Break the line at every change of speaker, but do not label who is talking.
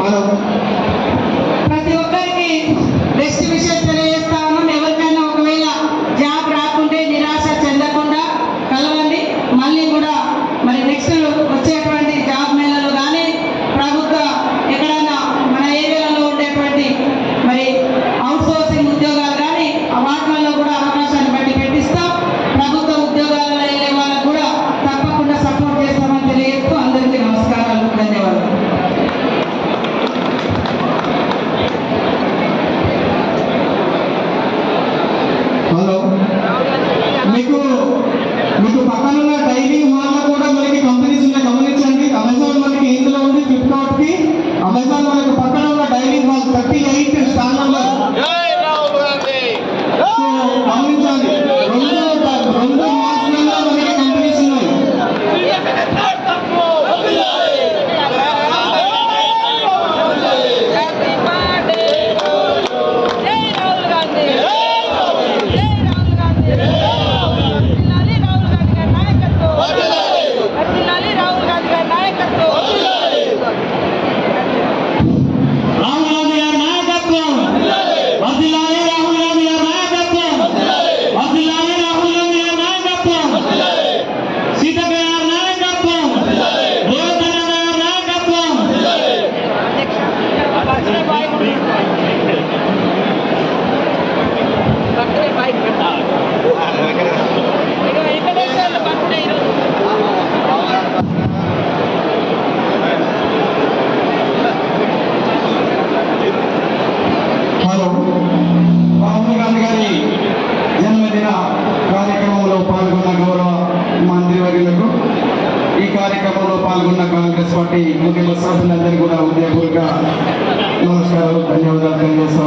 Hello
ప్రతి ఒక్కరికి best విషయం తెలియజేస్తా కూడా అవకాశాన్ని బట్టి పెట్టిస్తాం. ప్రభుత్వ ఉద్యోగాలలో వెళ్ళే వాళ్ళకు కూడా తప్పకుండా సపోర్ట్ చేస్తామని తెలియజేస్తూ అందరికీ నమస్కారాలు ధన్యవాదాలు.
హలో. మీకు మీకు పక్కన ఉన్న హాల్లో కూడా మనకి కంపెనీస్ ఉన్నాయి. గమనించండి. అమెజాన్ మనకి ఇందులో ఉంది అమెజాన్ మనకు పక్కన ఉన్న dining hall thirty eight stall number. గమనించాలి
వారు రాహుల్ గాంధీ గారి
జన్మదిన కార్యక్రమంలో పాల్గొన్న గౌరవ మంత్రివర్యులకు ఈ కార్యక్రమంలో పాల్గొన్న కాంగ్రెస్ పార్టీ కుటుంబ సభ్యులందరికీ కూడా ఉదయపూర్వక నమస్కారాలు ధన్యవాదాలు తెలియజేస్తా